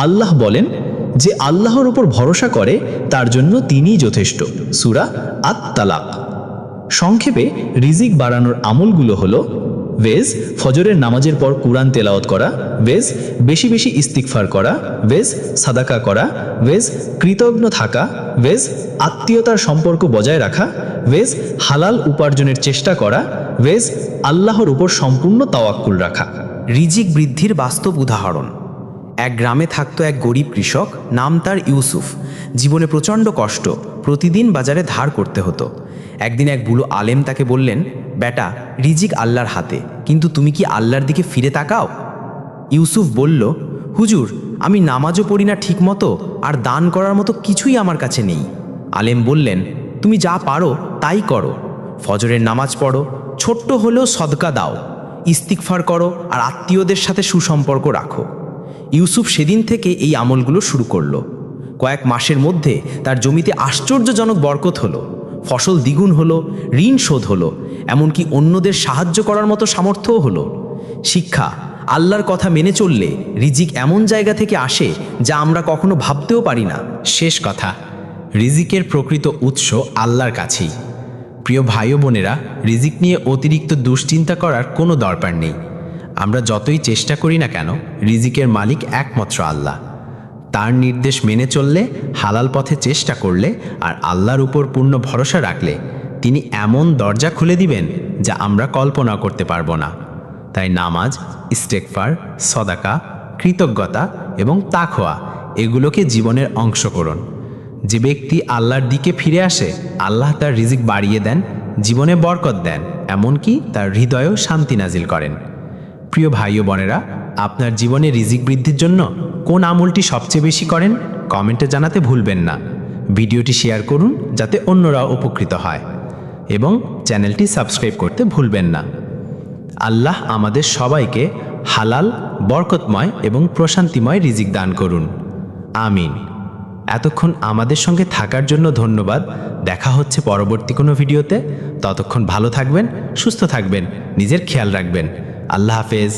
আল্লাহ বলেন যে আল্লাহর উপর ভরসা করে, তার জন্য তিনিই যথেষ্ট। সুরা আত তালাক সংক্ষেপে রিজিক বাড়ানোর আমলগুলো হলো ভেজ ফজরের নামাজের পর কুরআন তেলাওয়াত করা ভেজ বেশি বেশি ইস্তিকফার করা ভেজ সাদাকা করা ভেজ কৃতজ্ঞ থাকা ভেজ আত্মীয়তার সম্পর্ক বজায় রাখা ভেজ হালাল উপার্জনের চেষ্টা করা ভেজ আল্লাহর উপর সম্পূর্ণ তাওয়াক্কুল রাখা। রিজিক বৃদ্ধির বাস্তব উদাহরণ। এক গ্রামে থাকতো এক গরিব কৃষক, নাম তার ইউসুফ। জীবনে প্রচণ্ড কষ্ট, প্রতিদিন বাজারে ধার করতে হতো। একদিন এক বুড়ো আলেম তাকে বললেন, বেটা, রিজিক আল্লাহর হাতে, কিন্তু তুমি কি আল্লাহর দিকে ফিরে তাকাও? ইউসুফ বলল, হুজুর, আমি নামাজও পড়ি না ঠিক মতো আর দান করার মতো কিছুই আমার কাছে নেই। আলেম বললেন, তুমি যা পারো, তাই করো। ফজরের নামাজ পড়ো, ছোট্ট হলেও সদকা দাও। ইস্তিকফার করো, আর আত্মীয়দের সাথে সুসম্পর্ক রাখো। ইউসুফ সেদিন থেকে এই আমলগুলো শুরু করল। কয়েক মাসের মধ্যে তার জমিতে আশ্চর্যজনক বরকত হলো, ফসল দ্বিগুণ হলো, ঋণ শোধ হলো, এমনকি অন্যদের সাহায্য করার মতো সামর্থ্যও হলো। শিক্ষা, আল্লাহর কথা মেনে চললে রিজিক এমন জায়গা থেকে আসে যা আমরা কখনো ভাবতেও পারি না। শেষ কথা, রিজিকের প্রকৃত উৎস আল্লাহর কাছেই। প্রিয় ভাই বোনেরা, রিজিক নিয়ে অতিরিক্ত দুশ্চিন্তা করার কোনো দরকার নেই। আমরা যতই চেষ্টা করি না কেন, রিজিকের মালিক একমাত্র আল্লাহ। তার নির্দেশ মেনে চললে, হালাল পথে চেষ্টা করলে আর আল্লাহর উপর পূর্ণ ভরসা রাখলে, তিনি এমন দরজা খুলে দিবেন যা আমরা কল্পনা করতে পারব না। তাই নামাজ ইস্টেকফার সদাকা, কৃতজ্ঞতা এবং তাখোয়া এগুলোকে জীবনের অংশ করুন। যে ব্যক্তি আল্লাহর দিকে ফিরে আসে, আল্লাহ তার রিজিক বাড়িয়ে দেন, জীবনে বরকত দেন, এমনকি তার হৃদয়েও শান্তি নাজিল করেন। প্রিয় ভাই ও বোনেরা, আপনার জীবনে রিজিক বৃদ্ধির জন্য কোন আমলটি সবচেয়ে বেশি করেন? কমেন্টে জানাতে ভুলবেন না। ভিডিওটি শেয়ার করুন যাতে অন্যরা উপকৃত হয়। এবং চ্যানেলটি সাবস্ক্রাইব করতে ভুলবেন না। আল্লাহ আমাদের সবাইকে হালাল, বরকতময় এবং প্রশান্তিময় রিজিক দান করুন। আমিন। এতক্ষণ আমাদের সঙ্গে থাকার জন্য ধন্যবাদ। দেখা হচ্ছে পরবর্তী কোনো ভিডিওতে। ততক্ষণ ভালো থাকবেন, সুস্থ থাকবেন, নিজের খেয়াল রাখবেন। আল্লাহ হাফেজ।